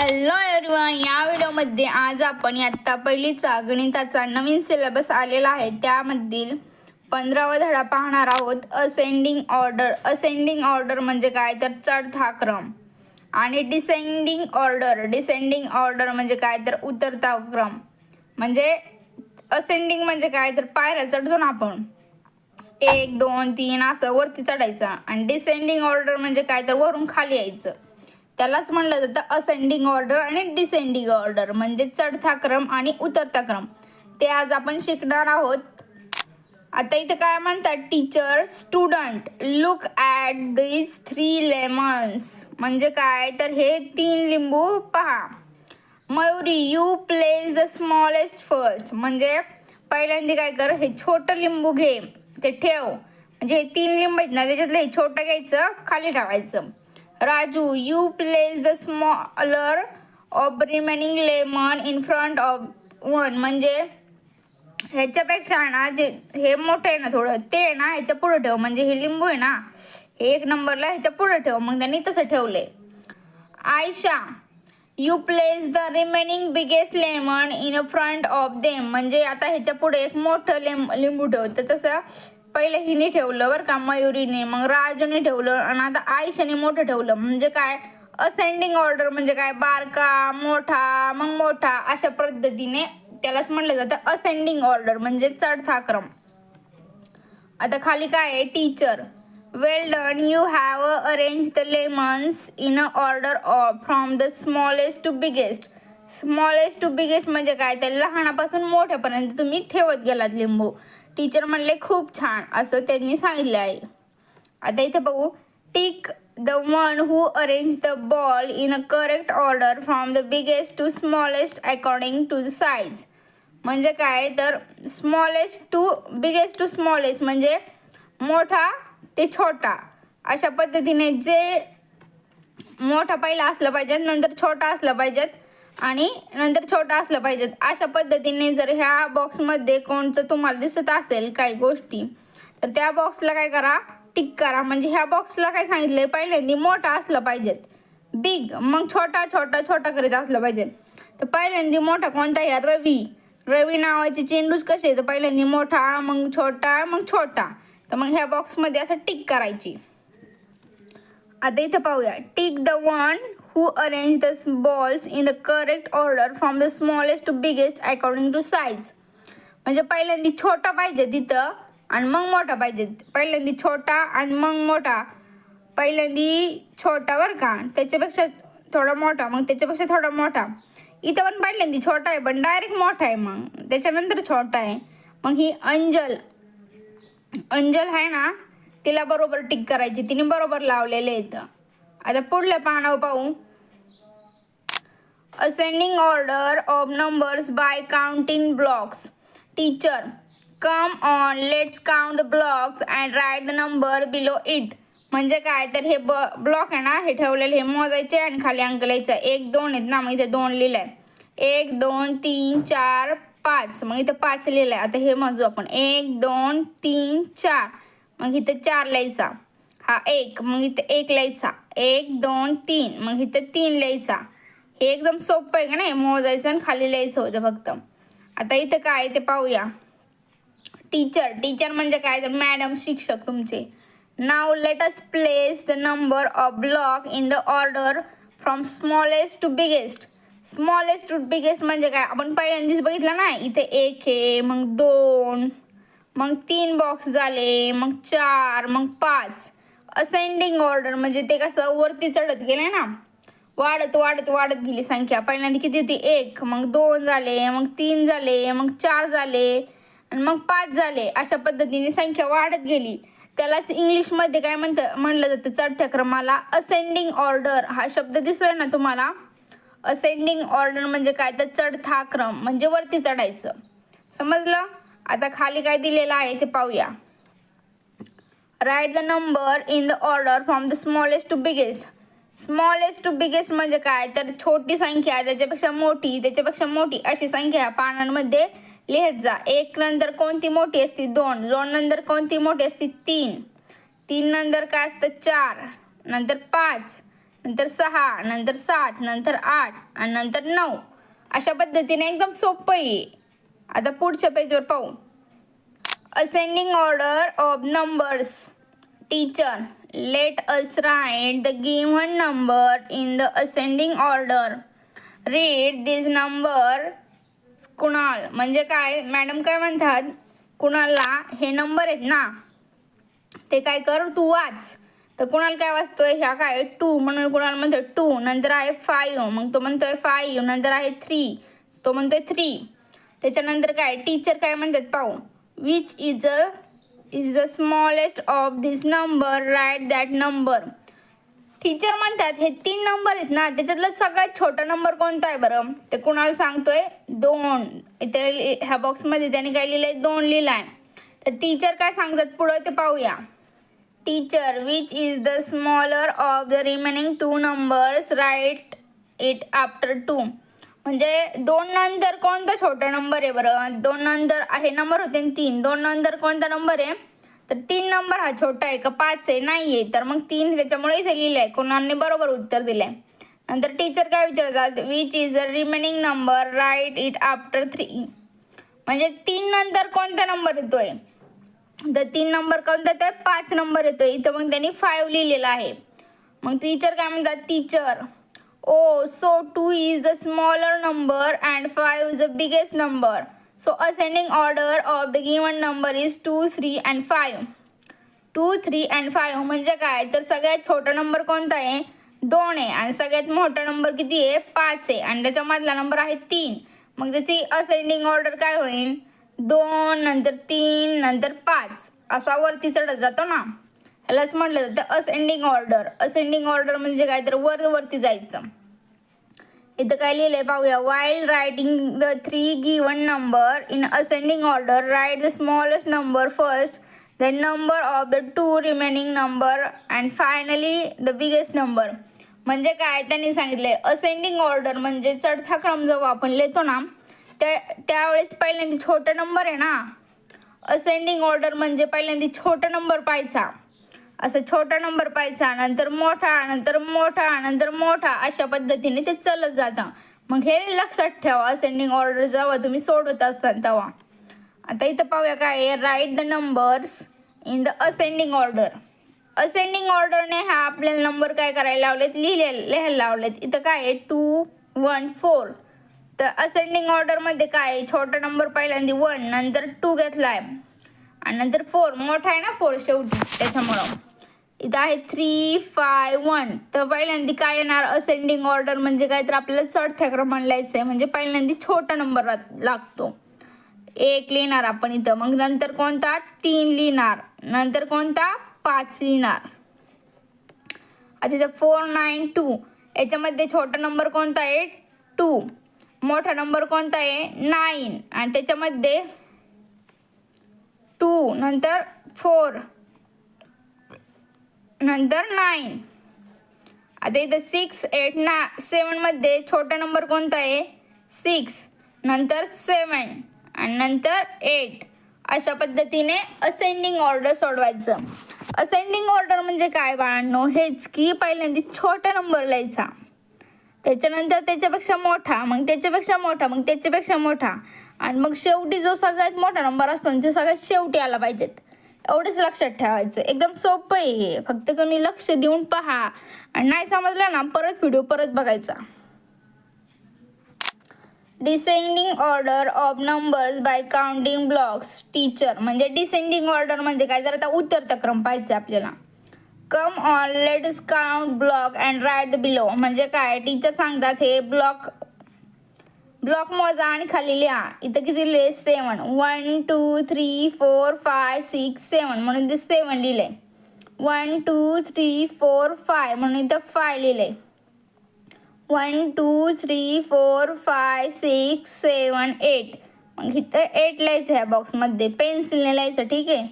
Hello everyone या व्हिडिओमध्ये आज आपण आत्ता पहिलीचा गणिताचा नवीन सिलेबस आलेला आहे. त्यामधील पंधरावा धडा पाहणार आहोत. असेंडिंग ऑर्डर असेंडिंग ऑर्डर म्हणजे काय? तर चढता क्रम. आणि डिसेंडिंग ऑर्डर डिसेंडिंग ऑर्डर म्हणजे काय? तर उतरता क्रम. म्हणजे असेंडिंग म्हणजे काय? तर पायऱ्या चढतो ना आपण. एक दोन तीन असं वरती चढायचं. आणि डिसेंडिंग ऑर्डर म्हणजे काय? तर वरून खाली यायचं. त्यालाच म्हणलं जातं असेंडिंग ऑर्डर आणि डिसेंडिंग ऑर्डर म्हणजे चढता क्रम आणि उतरता क्रम. ते आज आपण शिकणार आहोत. आता इथे काय म्हणतात? Teacher student look at these three lemons म्हणजे काय? तर हे तीन लिंबू पहा. Mayuri you place the smallest first म्हणजे पहिल्यांदा काय कर? हे छोटं लिंबू घे. ते ठेव. म्हणजे हे तीन लिंबू आहेत ना त्याच्यातलं हे छोटं घ्यायचं खाली ठेवायचं. Raju you place the smaller of remaining lemon in front of one म्हणजे ह्याच्यापेक्षा ना जे हे मोठं आहे ना थोडं ते आहे ना ह्याच्या पुढे ठेव. म्हणजे हे लिंबू आहे ना हे एक नंबरला ह्याच्या पुढे ठेव. मग त्यांनी तसं ठेवले Ayesha you place the remaining biggest lemon in front of them म्हणजे आता ह्याच्या पुढे एक मोठं लेम लिंबू ठेवतं तसं पहिले हिने ठेवलं बरं का मयुरीने मग राजूने ठेवलं आणि आता आयशाने मोठं ठेवलं. म्हणजे काय? असेंडिंग ऑर्डर म्हणजे काय? बारका मोठा मग मोठा अशा पद्धतीने त्यालाच म्हटलं जातं असेंडिंग ऑर्डर म्हणजे चढता क्रम आता खाली काय आहे? Teacher well done you have arrange the lemons in a order from the smallest to biggest smallest to biggest म्हणजे काय? त्या लहानापासून मोठ्यापर्यंत तुम्ही ठेवत गेलात लिंबू. टीचर म्हणले खूप छान. असं त्यांनी सांगितलं आहे. आता इथे बघू. Tick the one who arrange the ball in a correct order from the biggest to smallest according to the size म्हणजे काय? तर smallest to biggest to smallest म्हणजे मोठा ते छोटा. अशा पद्धतीने जे मोठा पहिला असलं पाहिजेत नंतर छोटा असलं पाहिजेत आणि नंतर छोटा असलं पाहिजेत अशा पद्धतीने जर ह्या बॉक्समध्ये कोणतं तुम्हाला दिसत असेल काही गोष्टी तर त्या बॉक्सला काय करा टिक करा. म्हणजे ह्या बॉक्सला काय सांगितलंय पहिल्यांदा मोठा असलं पाहिजेत बिग मग छोटा छोटा छोटा करीत असलं पाहिजे. तर पहिल्यांदा मोठा कोणता या रवी. रवी नावाचे चेंडूच कसे आहे तर पहिल्यांदा मोठा मग छोटा मग छोटा. तर मग ह्या बॉक्समध्ये असं टिक करायची. आता इथं पाहूया. Tick the one who arrange the balls in the correct order from the smallest to biggest according to size म्हणजे पहिल्यांदा छोटा पाहिजे तिथं आणि मग मोठा पाहिजे. पहिल्यांदा छोटा आणि मग मोठा. पहिल्यांदा छोटा बरं का? त्याच्यापेक्षा थोडा मोठा मग त्याच्यापेक्षा थोडा मोठा. इथं पण पहिल्यांदा छोटा आहे पण डायरेक्ट मोठा आहे मग. त्याच्यानंतर छोटा आहे. मग ही अंजल. अंजल आहे ना तिला बरोबर टिक करायची. तिने बरोबर लावलेले इथं. आता पुढल्या पानावर हो पाहू. Ascending order of numbers by counting blocks teacher come on let's count the blocks and write the number below it म्हणजे काय? तर हे ब ब्लॉक आहे ना हे ठेवलेले हे मोजायचे आणि खाली अंक लिहायचं. एक दोन आहेत ना मग इथे दोन लिहिलं आहे एक दोन तीन चार पाच. मग इथं पाच लिहिलं आहे आता हे मोजू आपण. एक दोन तीन चार. मग इथं चार लिहायचा. हा एक. मग इथं एक लिहायचा. एक दोन तीन. मग इथं तीन लिहायचा. हे एकदम सोपं आहे का नाही? मोजायचं आणि खाली लिहायचं होतं फक्त. आता इथं काय ते पाहूया. टीचर टीचर म्हणजे काय? तर मॅडम शिक्षक तुमचे. नाव let us place the number of block in the order from smallest to biggest smallest to biggest म्हणजे काय? आपण पहिल्यांदाच बघितलं ना? इथे एक आहे मग दोन मग तीन बॉक्स झाले मग चार मग पाच. असेंडिंग ऑर्डर म्हणजे ते कसं वरती चढत गेले ना. वाढत वाढत वाढत गेली संख्या. पहिल्यांदा किती होती? एक. मग दोन झाले मग तीन झाले मग चार झाले आणि मग पाच झाले. अशा पद्धतीने संख्या वाढत गेली. त्यालाच इंग्लिशमध्ये काय म्हणतं म्हणलं जातं? चढत्या क्रमाला असेंडिंग ऑर्डर हा शब्द दिसतोय ना तुम्हाला? असेंडिंग ऑर्डर म्हणजे काय? तर चढथा क्रम म्हणजे वरती चढायचं. समजलं? आता खाली काय दिलेलं आहे ते पाहूया. Write the number in the order from the smallest to biggest smallest to biggest म्हणजे काय? तर छोटी संख्या त्याच्यापेक्षा मोठी त्याच्यापेक्षा मोठी अशी संख्या पानांमध्ये लिहत जा. एक नंतर कोणती मोठी असते? दोन. दोन नंतर कोणती मोठी असते? तीन. तीन नंतर काय असतं? चार. नंतर पाच. नंतर सहा. नंतर सात. नंतर आठ. आणि नंतर नऊ. अशा पद्धतीने एकदम सोपं आहे. आता पुढच्या पेजवर पाहू. Ascending order of numbers teacher let us write the given number in the ascending order read this number Kunal. म्हणजे काय? मॅडम काय म्हणतात? कुणालला हे नंबर आहेत ना? ते काय कर? तू वाच. तर कुणाल काय वाचतोय? ह्या काय? टू म्हणून कुणाल म्हणतोय टू नंतर आहे फाईव्ह मग तो म्हणतोय फाईव्ह नंतर आहे थ्री तो म्हणतोय थ्री त्याच्यानंतर काय? टीचर काय म्हणतात पाहू. Which is a is the smallest of this number write that number teacher म्हणतात हे तीन नंबर आहेत ना त्याच्यातला सगळ्यात छोटा नंबर कोणता आहे बरं? ते कुणाला सांगतोय? दोन. इथे लि- ह्या बॉक्समध्ये त्याने काय लिहिलंय? दोन लिहिलाय. तर टीचर काय सांगतात? पुढं ते पाहूया. Teacher which is the smaller of the remaining two numbers write it after two म्हणजे दोन नंतर कोणता छोटा नंबर आहे बरं? दोन नंतर आहे नंबर होते तीन. दोन नंतर कोणता नंबर आहे? तर तीन नंबर हा छोटा आहे का पाच आहे? नाही आहे तर मग तीन त्याच्यामुळे इथे लिहिलं आहे कोणाने बरोबर उत्तर दिलंय. नंतर टीचर काय विचारतात? Which is a remaining number write it after three म्हणजे तीन नंतर कोणता नंबर येतोय? तर तीन नंबर कोणता येतोय? पाच नंबर येतोय. इथं मग त्यांनी फाईव्ह लिहिलेला आहे. मग टीचर काय म्हणतात? Teacher oh so two is the smaller number and five is the biggest number so ascending order of the given number is two three and five two three and five म्हणजे काय? तर सगळ्यात छोटा number कोणता आहे? दोन आहे. आणि सगळ्यात मोठा नंबर किती आहे? पाच आहे. आणि त्याच्या मधला नंबर आहे तीन. मग त्याची असेंडिंग ऑर्डर काय होईल? दोन नंतर तीन नंतर पाच. असा वरती चढत जातो ना. यालाच म्हटलं जातं असेंडिंग ऑर्डर असेंडिंग ऑर्डर म्हणजे काय? तर वर वरती जायचं. इथं काय लिहिलंय पाहूया. While writing the three given number in ascending order write the smallest number first the number of the two remaining number and finally the biggest number म्हणजे काय? त्यांनी सांगितलंय. असेंडिंग ऑर्डर म्हणजे चढता क्रम जो आपण लिहितो ना त्या त्यावेळेस पहिल्यांदा छोटा नंबर आहे ना. असेंडिंग ऑर्डर म्हणजे पहिल्यांदा छोटा नंबर पाहायचा. असं छोटा नंबर पाहायचा नंतर मोठा नंतर मोठा नंतर मोठा अशा पद्धतीने ते चलत जातं. मग हे लक्षात ठेवा असेंडिंग ऑर्डर जेव्हा तुम्ही सोडवत असता तेव्हा. आता इथं पाहूया काय आहे. Write the numbers in the ascending order ascending ऑर्डरने हा आपल्याला नंबर काय करायला लावलेत? लिहिले लिहायला लावलेत. इथं काय आहे? टू वन फोर तर असेंडिंग ऑर्डरमध्ये काय आहे? छोटा नंबर पहिल्यांदा वन नंतर टू घेतला आहे आणि नंतर फोर मोठा आहे ना? फोर शेवटी. त्याच्यामुळं. आहे थ्री फाय वन तर पहिल्यांदा काय येणार? असेंडिंग ऑर्डर म्हणजे काय? तर आपल्याला चढत्या क्रमांक लिहायचं आहे. म्हणजे पहिल्यांदा छोटा नंबर लागतो. एक लिहिणार आपण इथं. मग नंतर कोणता? तीन लिहिणार. नंतर कोणता? पाच लिहिणार. आता इथं फोर नाईन टू याच्यामध्ये छोटा नंबर कोणता आहे? टू मोठा नंबर कोणता आहे? नाईन आणि त्याच्यामध्ये टू नंतर फोर नंतर नाईन आता इथं सिक्स एट ना सेवनमध्ये छोटा नंबर कोणता आहे? सिक्स नंतर सेवन आणि नंतर एट अशा पद्धतीने असेंडिंग ऑर्डर सोडवायचं. असेंडिंग ऑर्डर म्हणजे काय बाळांनो? हेच की पहिल्यांदा छोटा नंबर लिहायचा. त्याच्यानंतर त्याच्यापेक्षा मोठा मग त्याच्यापेक्षा मोठा मग त्याच्यापेक्षा मोठा. आणि मग शेवटी जो सगळ्यात मोठा नंबर असतो ना तो सगळ्यात शेवटी आला पाहिजेत. एवढंच लक्षात ठेवायचं. एकदम सोपं आहे हे. फक्त तुम्ही लक्ष देऊन पहा. आणि नाही समजलं ना परत व्हिडिओ परत बघायचा. Descending order of numbers by counting blocks teacher म्हणजे डिसेंडिंग ऑर्डर म्हणजे काय? जर आता उतरता क्रम पाहिजे आपल्याला. Come on let's count block and write the below म्हणजे काय? टीचर सांगतात हे ब्लॉक ब्लॉक मोजा आणि खाली लिहा. इथं किती लिहिले? Seven one two three four five six seven म्हणून ते सेवन लिहिलं. आहे one two three four five म्हणून इथं फाय लिहिलं. आहे one two three four five six seven eight मग इथं एट लिहायचं ह्या बॉक्समध्ये पेन्सिलने लिहायचं ठीक आहे?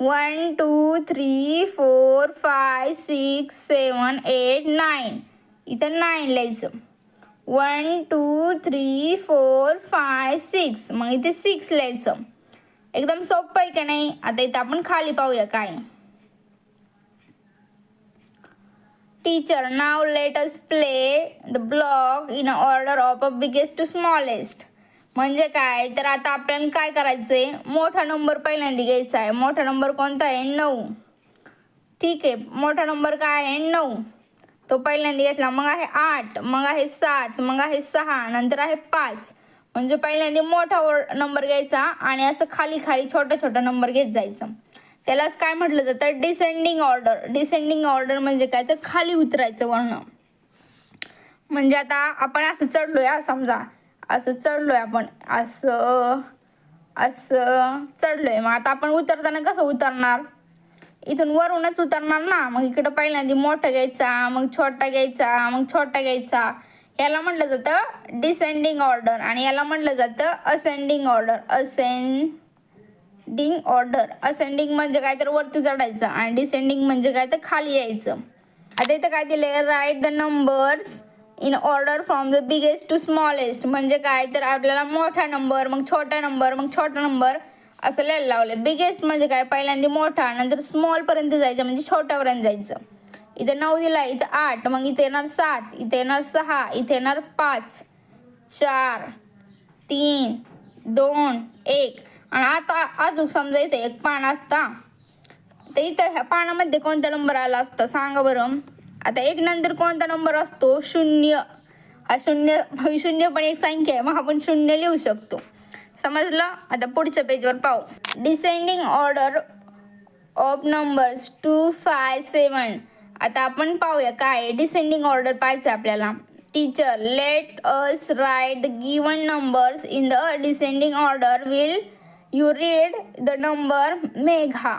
One two three four five six seven eight nine इथं नाईन लिहायचं. One two three four five six मग इथे सिक्स लिहायचं. एकदम सोपं आहे का नाही? आता इथं आपण खाली पाहूया काय. Teacher now let us play the block in order of a biggest to smallest म्हणजे काय? तर आता आपल्याला काय करायचंय? मोठा नंबर पहिल्यांदा घ्यायचा आहे. मोठा नंबर कोणता आहे? नऊ. ठीक आहे. मोठा नंबर काय आहे? नऊ. तो पहिल्यांदा घेतला. मग आहे आठ मग आहे सात मग आहे सहा नंतर आहे पाच. म्हणजे पहिल्यांदा मोठा नंबर घ्यायचा आणि असं खाली खाली छोटा छोटा नंबर घेत जायचं. त्यालाच काय म्हटलं जातं? Descending order. डिसेंडिंग ऑर्डर म्हणजे काय? तर खाली उतरायचं वर्ण म्हणजे आता आपण असं चढलोय समजा. असं चढलोय आपण. असं असं चढलोय. मग आता आपण उतरताना कसं उतरणार? इथून वरूनच उतरणार ना. मग इकडं पहिल्यांदा मोठा घ्यायचा मग छोटा घ्यायचा मग छोटा घ्यायचा. याला म्हटलं जातं डिसेंडिंग ऑर्डर आणि याला म्हटलं जातं ascending order ascending order ascending म्हणजे काय तर वरती चढायचं आणि डिसेंडिंग म्हणजे काय तर खाली यायचं. आता इथं काय दिलंय? Write the numbers in order from the biggest to smallest म्हणजे काय? तर आपल्याला मोठा नंबर मग छोटा नंबर मग छोटा नंबर असं लिहायला लावलं बिगेस्ट म्हणजे काय? पहिल्यांदा मोठा नंतर स्मॉल पर्यंत जायचं म्हणजे छोट्यापर्यंत जायचं. इथं नऊ दिला इथं आठ मग इथे येणार सात इथे येणार सहा इथे येणार पाच चार तीन दोन एक. आणि आता अजून समजा इथे एक पान असता. तर इथं ह्या पानामध्ये कोणता नंबर आला असता? सांगा बरं. आता एक नंतर कोणता नंबर असतो? शून्य. हा शून्य शून्य पण एक संख्या आहे मग आपण शून्य लिहू शकतो. समजलं? आता पुढच्या पेजवर पाहू. Descending order of numbers two five seven आता आपण पाहूया काय डिसेंडिंग ऑर्डर पाहिजे आपल्याला. Teacher let us write the given numbers in the descending order will you read the number Megha.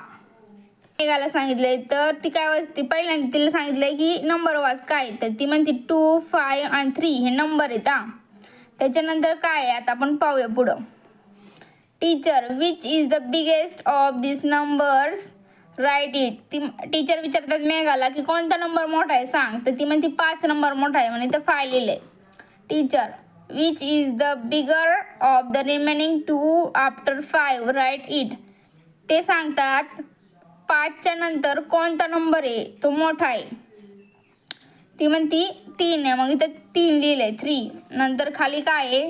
मेघाला सांगितले तर ती काय वाचते? पहिल्यांदा तिला सांगितलंय की नंबर वाच. काय? तर ती म्हणते टू फाय आणि थ्री हे नंबर आहेत हा. त्याच्यानंतर काय आहे? आता आपण पाहूया पुढं. Teacher which is the biggest of this numbers write it ती टीचर विचारतात मेघाला की कोणता नंबर मोठा आहे? सांग. तर ती म्हणते पाच नंबर मोठा आहे म्हणे. तर फाय लिहिले. Teacher which is the bigger of the remaining two after five write it ते सांगतात पाचच्या नंतर कोणता नंबर आहे? तो मोठा आहे. ती म्हणती तीन आहे. मग इथं तीन लिहिलंय थ्री नंतर खाली काय आहे?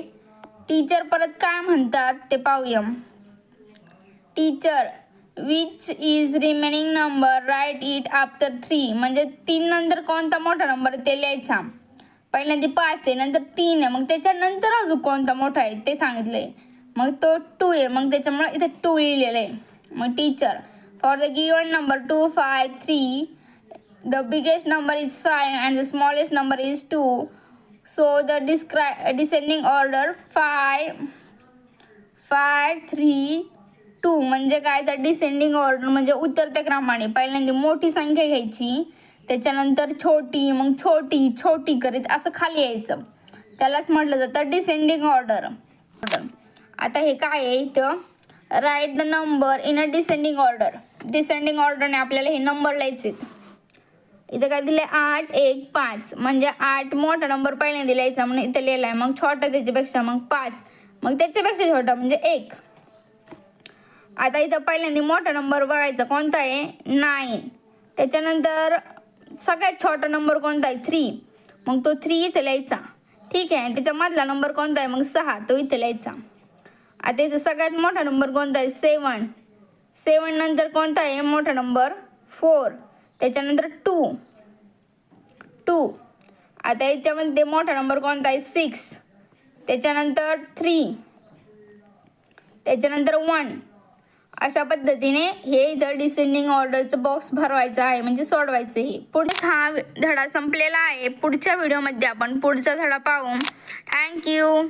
टीचर परत काय म्हणतात ते पाहूया. Teacher which is remaining number write it after three म्हणजे तीन नंतर कोणता मोठा नंबर ते लिहायचा. पहिल्यांदा पाच आहे नंतर तीन आहे. मग त्याच्यानंतर अजून कोणता मोठा आहे ते सांगितले मग तो टू आहे. मग त्याच्यामुळे इथे टू लिहिलेलं आहे. मग teacher for the given number two five three the biggest number is five and the smallest number is two so the descri- descending order 5 5 3 2 म्हणजे काय? तर डिसेंडिंग ऑर्डर म्हणजे उतरत्या क्रमाने. पहिल्यांदा मोठी संख्या घ्यायची. त्याच्यानंतर छोटी मग छोटी छोटी करीत असं खाली यायचं. त्यालाच म्हटलं जातं डिसेंडिंग ऑर्डर आता हे काय आहे इथं? Write the number in a descending order descending ऑर्डरने आपल्याला हे नंबर लिहायचे. इथं काय दिले आठ एक पाच. म्हणजे आठ मोठा नंबर पहिल्यांदा लिहायचा म्हणून इथं लिहिला आहे मग छोटा त्याच्यापेक्षा मग पाच. मग त्याच्यापेक्षा छोटा म्हणजे एक. आता इथं पहिल्यांदा मोठा नंबर बघायचा कोणता आहे? नाईन त्याच्यानंतर सगळ्यात छोटा नंबर कोणता आहे? थ्री मग तो थ्री इथं लिहायचा. ठीक आहे. त्याच्यामधला नंबर कोणता आहे? मग सहा. तो इथं लिहायचा. आता इथं सगळ्यात मोठा नंबर कोणता आहे? सेवन सेवन नंतर कोणता आहे? मोठा नंबर फोर त्याच्यानंतर टू टू आता याच्यामध्ये मोठा नंबर कोणता आहे? सिक्स त्याच्यानंतर थ्री त्याच्यानंतर वन अशा पद्धतीने हे इथं डिसेंडिंग ऑर्डरचं बॉक्स भरवायचं आहे. म्हणजे सोडवायचं हे पुढे हा धडा संपलेला आहे. पुढच्या व्हिडिओमध्ये आपण पुढचा धडा पाहू. थँक्यू